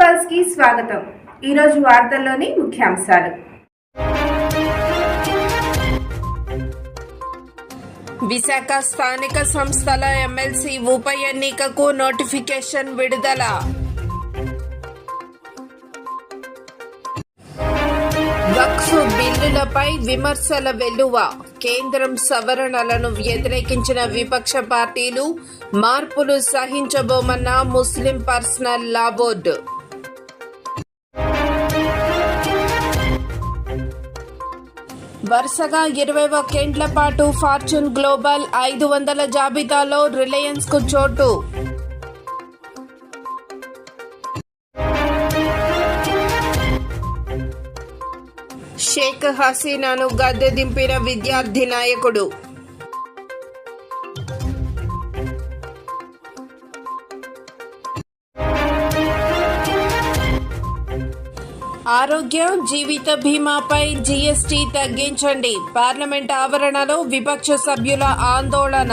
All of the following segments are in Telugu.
పల్స్కి స్వాగతం. ఈరోజు వార్తల్లోని ముఖ్యాంశాలు. విశాఖ స్థానిక సంస్థల ఎమ్మెల్సీ ఉప ఎన్నికకు నోటిఫికేషన్ విడుదల. వక్ఫ్ బిల్లులపై విమర్శల వెల్లువ. కేంద్రం సవరణలను వ్యతిరేకించిన విపక్ష పార్టీలు మార్పులు సహించబోమన్న ముస్లిం పర్సనల్ లా బోర్డు. వరుసగా ఇరవై ఒకేండ్ల పాటు ఫార్చ్యూన్ గ్లోబల్ ఐదు వందల జాబితాలో రిలయన్స్కు చోటు. షేక్ హసీనాను గద్దె దింపిన విద్యార్థి నాయకుడు. ఆరోగ్య జీవిత బీమాపై జీఎస్టీ తగ్గించండి. పార్లమెంట్ ఆవరణలో విపక్ష సభ్యుల ఆందోళన.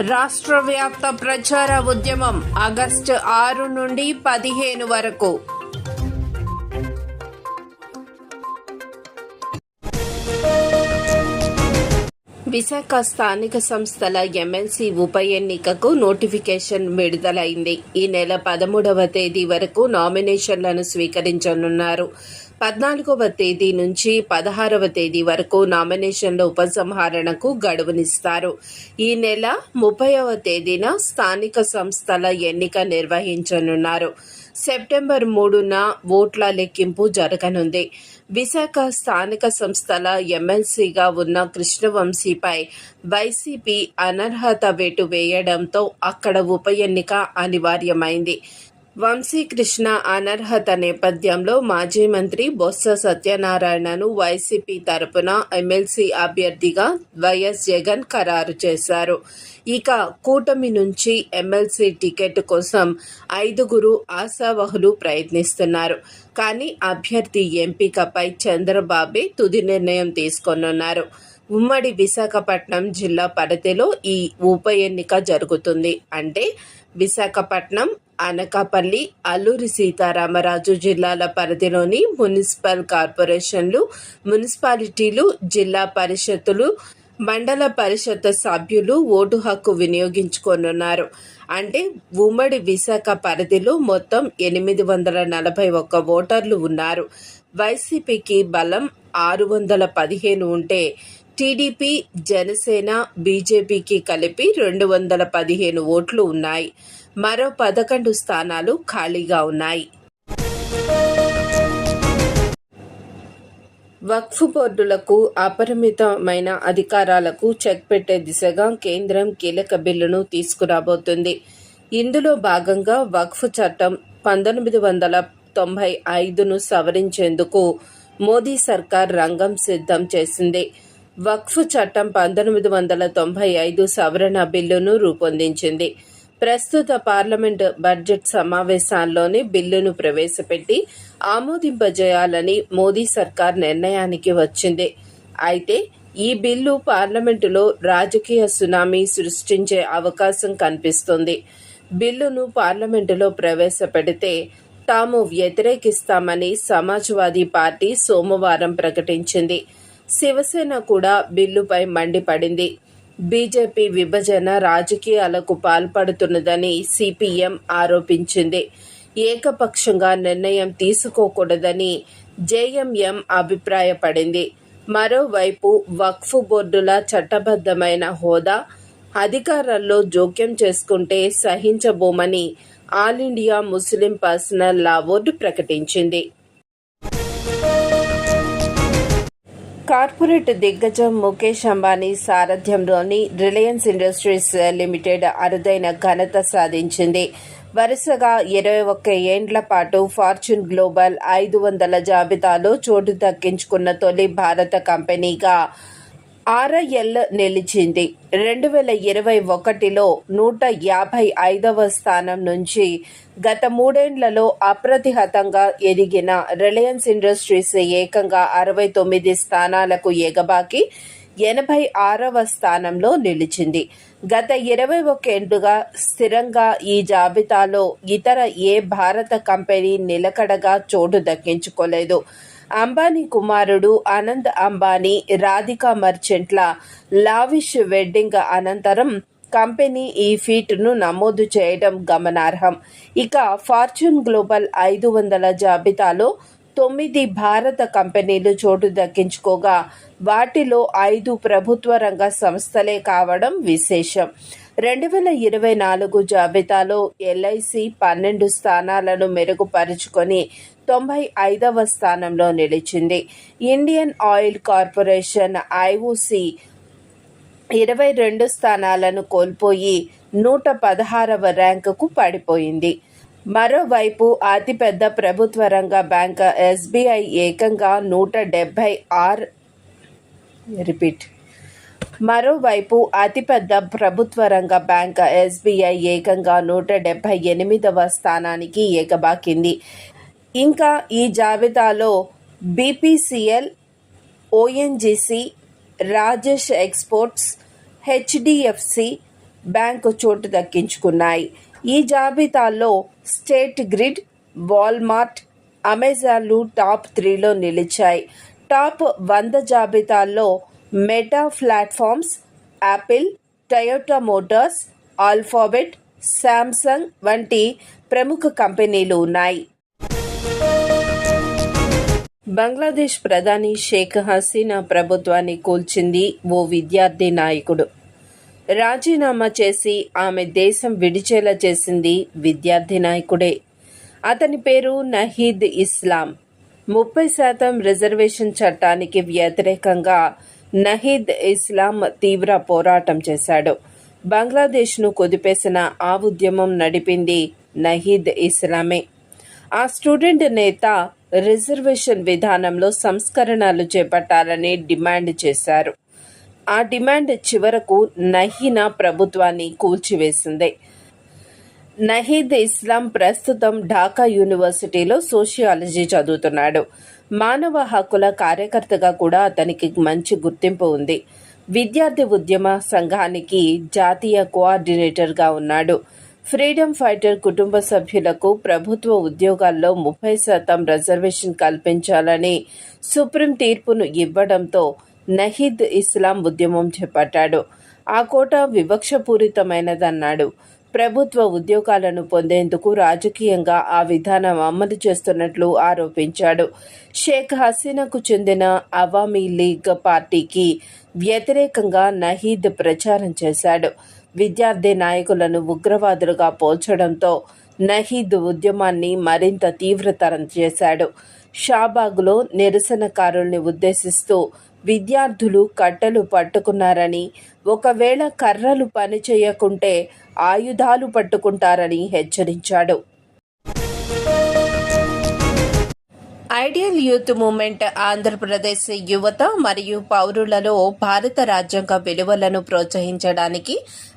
రాష్ట్ర వ్యాప్త ప్రచార ఉద్యమం ఆగస్టు ఆరు నుండి పదిహేను వరకు. విశాఖ స్థానిక సంస్థల ఎమ్మెల్సీ ఉప ఎన్నికకు నోటిఫికేషన్ విడుదలైంది. ఈ నెల పదమూడవ తేదీ వరకు నామినేషన్లను స్వీకరించనున్నారు. పద్నాలుగవ తేదీ నుంచి పదహారవ తేదీ వరకు నామినేషన్ల ఉపసంహరణకు గడువునిస్తారు. ఈ నెల ముప్పైవ తేదీన స్థానిక సంస్థల ఎన్నిక నిర్వహించనున్నారు. సెప్టెంబర్ మూడున ఓట్ల లెక్కింపు జరగనుంది. విశాఖ స్థానిక సంస్థల ఎమ్మెల్సీగా ఉన్న కృష్ణవంశీపై వైసీపీ అనర్హత వేటు వేయడంతో అక్కడ ఉప ఎన్నిక అనివార్యమైంది. వంశీకృష్ణ అనర్హత నేపథ్యంలో మాజీ మంత్రి బొత్స సత్యనారాయణను వైసీపీ తరపున ఎమ్మెల్సీ అభ్యర్థిగా వైఎస్ జగన్ ఖరారు చేశారు. ఇక కూటమి నుంచి ఎమ్మెల్సీ టికెట్ కోసం ఐదుగురు ఆశావహులు ప్రయత్నిస్తున్నారు. కానీ అభ్యర్థి ఎంపికపై చంద్రబాబే తుది నిర్ణయం తీసుకోనున్నారు. ఉమ్మడి విశాఖపట్నం జిల్లా పరిధిలో ఈ ఉప ఎన్నిక జరుగుతుంది. అంటే విశాఖపట్నం అనకాపల్లి అల్లూరి సీతారామరాజు జిల్లాల పరిధిలోని మున్సిపల్ కార్పొరేషన్లు మున్సిపాలిటీలు జిల్లా పరిషత్తులు మండల పరిషత్ సభ్యులు ఓటు హక్కు వినియోగించుకోనున్నారు. అంటే ఉమ్మడి విశాఖ పరిధిలో మొత్తం ఎనిమిది వందల నలభై ఒక్క ఓటర్లు ఉన్నారు. వైసీపీకి బలం ఆరు వందల పదిహేను ఉంటే టీడీపీ జనసేన బీజేపీకి కలిపి రెండు వందల పదిహేను ఓట్లు ఉన్నాయి. మరో పదకొండు స్థానాలు ఖాళీగా ఉన్నాయి. వక్ఫ్ బోర్డులకు అపరిమితమైన అధికారాలకు చెక్ పెట్టే దిశగా కేంద్రం కీలక బిల్లును తీసుకురాబోతుంది. ఇందులో భాగంగా వక్ఫ్ చట్టం పంతొమ్మిది వందల తొంభై ఐదును సవరించేందుకు మోదీ సర్కార్ రంగం సిద్ధం చేసింది. వక్ఫ్ చట్టం పంతొమ్మిది వందల తొంభై ఐదు సవరణ బిల్లును రూపొందించింది. ప్రస్తుత పార్లమెంట్ బడ్జెట్ సమావేశాల్లోనే బిల్లును ప్రవేశపెట్టి ఆమోదింపజేయాలని మోదీ సర్కార్ నిర్ణయానికి వచ్చింది. అయితే ఈ బిల్లు పార్లమెంటులో రాజకీయ సునామీ సృష్టించే అవకాశం కనిపిస్తుంది. బిల్లును పార్లమెంటులో ప్రవేశపెడితే తాము వ్యతిరేకిస్తామని సమాజ్వాదీ పార్టీ సోమవారం ప్రకటించింది. శివసేన కూడా బిల్లుపై మండిపడింది. బీజేపీ విభజన రాజకీయాలకు పాల్పడుతున్నదని సిపిఎం ఆరోపించింది. ఏకపక్షంగా నిర్ణయం తీసుకోకూడదని జేఎంఎం అభిప్రాయపడింది. మరోవైపు వక్ఫ్ బోర్డుల చట్టబద్ధమైన హోదా అధికారాల్లో జోక్యం చేసుకుంటే సహించబోమని all India Muslim personal law board ప్రకటించింది. కార్పొరేట్ దిగ్గజం ముఖేష్ అంబానీ సారథ్యంలోని రిలయన్స్ ఇండస్ట్రీస్ లిమిటెడ్ అరుదైన ఘనత సాధించింది. వరుసగా ఇరవై ఒక్క ఏండ్ల పాటు ఫార్చ్యూన్ గ్లోబల్ ఐదు వందల జాబితాలో చోటు దక్కించుకున్న తొలి భారత కంపెనీగా ఆర్ఐఎల్ నిలిచింది. రెండు వేల ఇరవై ఒకటిలో నూట యాభై ఐదవ స్థానం నుంచి గత మూడేండ్లలో అప్రతిహతంగా ఎదిగిన రిలయన్స్ ఇండస్ట్రీస్ ఏకంగా అరవై తొమ్మిది స్థానాలకు ఎగబాకి ఎనభై ఆరవ స్థానంలో నిలిచింది. గత ఇరవై ఒకేండుగా స్థిరంగా ఈ జాబితాలో ఇతర ఏ భారత కంపెనీ నిలకడగా చోటు దక్కించుకోలేదు. అంబానీ కుమారుడు ఆనంద్ అంబానీ రాధికా మర్చెంట్ల లావిష్ వెడ్డింగ్ అనంతరం కంపెనీ ఈ ఫీట్ను నమోదు చేయడం గమనార్హం. ఇక ఫార్చ్యూన్ గ్లోబల్ ఐదు వందల జాబితాలో తొమ్మిది భారత కంపెనీలు చోటు దక్కించుకోగా వాటిలో ఐదు ప్రభుత్వ రంగ సంస్థలే కావడం విశేషం. రెండు వేల ఇరవై నాలుగు జాబితాలో ఎల్ఐసి పన్నెండు స్థానాలను మెరుగుపరుచుకొని తొంభై ఐదవ స్థానంలో నిలిచింది. ఇండియన్ ఆయిల్ కార్పొరేషన్ ఐఓసి ఇరవై రెండు స్థానాలను కోల్పోయి నూట పదహారవ ర్యాంకుకు పడిపోయింది. మరోవైపు అతిపెద్ద ప్రభుత్వ రంగ బ్యాంక్ ఎస్బీఐ ఏకంగా నూట డెబ్బై ఆరు రిపీట్ మరోవైపు అతిపెద్ద ప్రభుత్వ రంగ బ్యాంక్ ఎస్బీఐ ఏకంగా నూట డెబ్బై ఎనిమిదవ స్థానానికి ఏకబాకింది. ఇంకా ఈ జాబితాలో BPCL ONGC Rajesh exports HDFC bank చోటు దక్కించుకున్నాయి. ఈ జాబితాలో స్టేట్ గ్రిడ్ వాల్మార్ట్ అమెజాన్లు టాప్ త్రీలో నిలిచాయి. టాప్ వంద జాబితాల్లో Meta platforms Apple Toyota Motors Alphabet Samsung వంటి ప్రముఖ కంపెనీలు ఉన్నాయి. బంగ్లాదేశ్ ప్రధాని షేక్ హసీనా ప్రభుత్వాన్ని కూల్చింది ఓ విద్యార్థి నాయకుడు. రాజీనామా చేసి ఆమె దేశం విడిచేలా చేసింది విద్యార్థి నాయకుడే. అతని పేరు నహీద్ ఇస్లాం. ముప్పై శాతం రిజర్వేషన్ చట్టానికి వ్యతిరేకంగా నహీద్ ఇస్లాం తీవ్ర పోరాటం చేశాడు. బంగ్లాదేశ్ను కుదిపేసిన ఆ ఉద్యమం నడిపింది నహీద్ ఇస్లామే. ఆ స్టూడెంట్ నేత రిజర్వేషన్ విధానంలో సంస్కరణలు చేపట్టాలని డిమాండ్ చేశారు. ఆ డిమాండ్ చివరకు నహీనా ప్రభుత్వాన్ని కూల్చివేసింది. నహీద్ ఇస్లాం ప్రస్తుతం ఢాకా యూనివర్సిటీలో సోషియాలజీ చదువుతున్నాడు. మానవ హక్కుల కార్యకర్తగా కూడా అతనికి మంచి గుర్తింపు ఉంది. విద్యార్థి ఉద్యమ సంఘానికి జాతీయ కోఆర్డినేటర్గా ఉన్నాడు. ఫ్రీడమ్ ఫైటర్ కుటుంబ సభ్యులకు ప్రభుత్వ ఉద్యోగాల్లో ముప్పై శాతం రిజర్వేషన్ కల్పించాలని సుప్రీం తీర్పును ఇవ్వడంతో నహీద్ ఇస్లాం ఉద్యమం చేపట్టాడు. ఆ కోట వివక్షపూరితమైనదన్నాడు. ప్రభుత్వ ఉద్యోగాలను పొందేందుకు రాజకీయంగా ఆ విధానం అమలు చేస్తున్నట్లు ఆరోపించాడు. షేక్ హసీనాకు చెందిన అవామీ లీగ్ పార్టీకి వ్యతిరేకంగా నహీద్ ప్రచారం చేశాడు. విద్యార్థి నాయకులను ఉగ్రవాదులుగా పోల్చడంతో నహీద్ ఉద్యమాన్ని మరింత తీవ్రతరం చేశాడు. షాబాగ్లో నిరసనకారుల్ని ఉద్దేశిస్తూ విద్యార్థులు కట్టలు పట్టుకున్నారని ఒకవేళ కర్రలు పనిచేయకుంటే ఆయుధాలు పట్టుకుంటారని హెచ్చరించాడు. ఐడియల్ యూత్ మూవ్మెంట్ ఆంధ్రప్రదేశ్ యువత మరియు పౌరులలో భారత రాజ్యాంగ విలువలను ప్రోత్సహించడానికి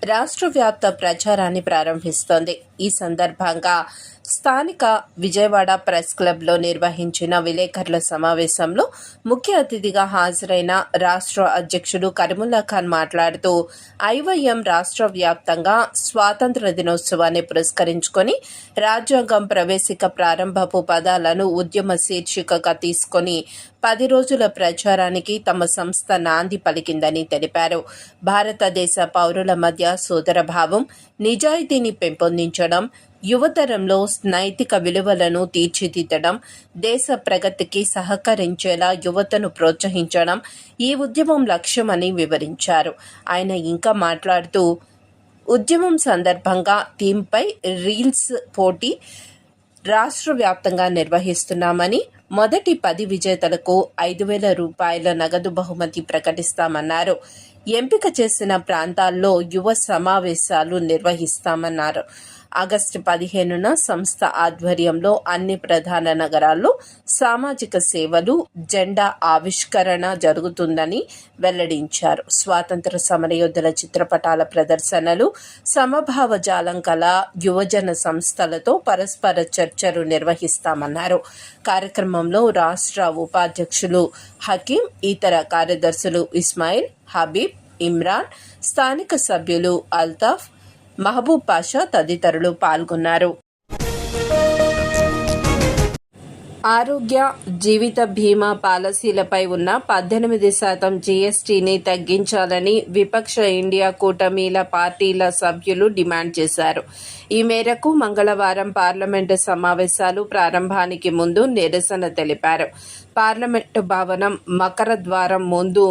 రాష్ట్ర వ్యాప్త ప్రచారాన్ని ప్రారంభిస్తోంది. ఈ సందర్భంగా స్థానిక విజయవాడ ప్రెస్ క్లబ్లో నిర్వహించిన విలేకరుల సమావేశంలో ముఖ్య అతిథిగా హాజరైన రాష్ట్ర అధ్యక్షుడు కరిముల్లా ఖాన్ మాట్లాడుతూ ఐవైఎం రాష్ట్ర వ్యాప్తంగా స్వాతంత్ర దినోత్సవాన్ని పురస్కరించుకొని రాజ్యాంగం ప్రవేశిక ప్రారంభపు పదాలను ఉద్యమ శీర్షికగా తీసుకొని పది రోజుల ప్రచారానికి తమ సంస్థ నాంది పలికిందని తెలిపారు. భారతదేశ పౌరుల మధ్య సోదరభావం నిజాయితీని పెంపొందించడం యువతరంలో నైతిక విలువలను తీర్చిదిద్దడం దేశ ప్రగతికి సహకరించేలా యువతను ప్రోత్సహించడం ఈ ఉద్యమం లక్ష్యమని వివరించారు. ఆయన ఇంకా మాట్లాడుతూ ఉద్యమం సందర్భంగా థీమ్పై రీల్స్ పోటీ రాష్ట్ర వ్యాప్తంగా నిర్వహిస్తున్నామని మొదటి పది విజేతలకు ఐదు వేల రూపాయల నగదు బహుమతి ప్రకటిస్తామన్నారు. ఎంపిక చేసిన ప్రాంతాల్లో యువ సమావేశాలు నిర్వహిస్తామన్నారు. ఆగస్టు పదిహేనున సంస్థ ఆధ్వర్యంలో అన్ని ప్రధాన నగరాల్లో సామాజిక సేవలు జెండా ఆవిష్కరణ జరుగుతుందని వెల్లడించారు. స్వాతంత్ర సమరయోధుల చిత్రపటాల ప్రదర్శనలు సమభావ జాలం కల యువజన సంస్థలతో పరస్పర చర్చలు నిర్వహిస్తామన్నారు. కార్యక్రమంలో రాష్ట్ర ఉపాధ్యక్షులు హకీం ఇతర కార్యదర్శులు ఇస్మాయిల్ హబీబ్ ఇమ్రాన్ స్థానిక సభ్యులు అల్తాఫ్ మహబూబ్ పాషా తదితరులు పాల్గొన్నారు. ఆరోగ్య జీవిత బీమా పాలసీలపై ఉన్న పద్దెనిమిది శాతం జీఎస్టీని తగ్గించాలని విపక్ష ఇండియా కూటమిల పార్టీల సభ్యులు డిమాండ్ చేశారు. ఈ మేరకు మంగళవారం పార్లమెంటు సమావేశాలు ప్రారంభానికి ముందు నిరసన తెలిపారు. పార్లమెంటు భవనం మకర ద్వారం ముందు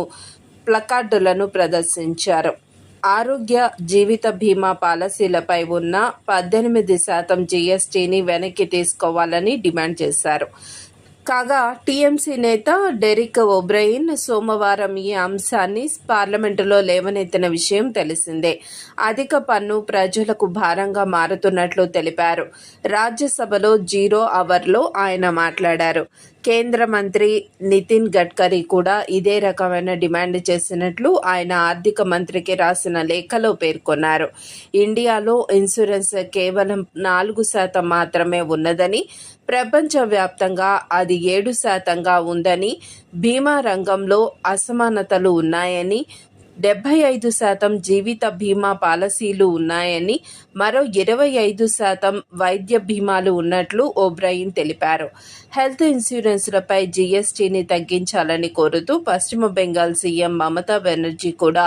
ప్లకార్డులను ప్రదర్శించారు. ఆరోగ్య జీవిత బీమా పాలసీలపై ఉన్న పద్దెనిమిది శాతం జీఎస్టీని వెనక్కి తీసుకోవాలని డిమాండ్ చేశారు. కాగా టీఎంసీ నేత డెరిక్ ఒబ్రెయిన్ సోమవారం ఈ అంశాన్ని పార్లమెంటులో లేవనెత్తిన విషయం తెలిసిందే. అధిక పన్ను ప్రజలకు భారంగా మారుతున్నట్లు తెలిపారు. రాజ్యసభలో జీరో అవర్లో ఆయన మాట్లాడారు. కేంద్ర మంత్రి నితిన్ గడ్కరీ కూడా ఇదే రకమైన డిమాండ్ చేసినట్లు ఆయన ఆర్థిక మంత్రికి రాసిన లేఖలో పేర్కొన్నారు. ఇండియాలో ఇన్సూరెన్స్ కేవలం నాలుగు శాతం మాత్రమే ఉన్నదని ప్రపంచవ్యాప్తంగా అది ఏడు శాతంగా ఉందని బీమా రంగంలో అసమానతలు ఉన్నాయని డెబ్బై ఐదు శాతం జీవిత బీమా పాలసీలు ఉన్నాయని మరో ఇరవై ఐదు శాతం వైద్య బీమాలు ఉన్నట్లు ఓబ్రయిన్ తెలిపారు. హెల్త్ ఇన్సూరెన్స్లపై జీఎస్టీని తగ్గించాలని కోరుతూ పశ్చిమ బెంగాల్ సీఎం మమతా బెనర్జీ కూడా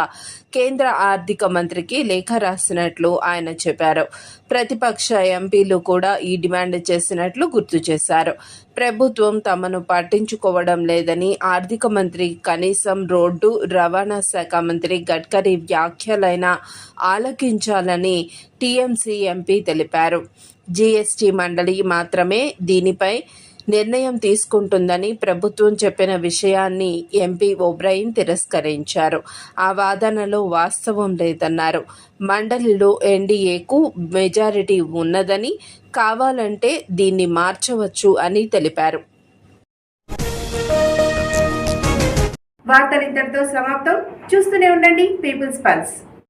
కేంద్ర ఆర్థిక మంత్రికి లేఖ రాసినట్లు ఆయన చెప్పారు. ప్రతిపక్ష ఎంపీలు కూడా ఈ డిమాండ్ చేసినట్లు గుర్తు చేశారు. ప్రభుత్వం తమను పట్టించుకోవడం లేదని ఆర్థిక మంత్రి కనీసం రోడ్డు రవాణా శాఖ మంత్రి గడ్కరీ వ్యాఖ్యలైన ఆలకించాలని టీఎంసీ ఎంపీ తెలిపారు. జీఎస్టీ మండలి మాత్రమే దీనిపై నిర్ణయం తీసుకుంటుందని ప్రభుత్వం చెప్పిన విషయాన్ని ఎంపీ ఓబ్రయిన్ తిరస్కరించారు. ఆ వాదనలో వాస్తవం లేదన్నారు. మండలిలో ఎన్డీఏకు మెజారిటీ ఉన్నదని కావాలంటే దీన్ని మార్చవచ్చు అని తెలిపారు. వార్తలు ఇంతటితో సమాప్తం. చూస్తూనే ఉండండి పీపుల్స్ పల్స్.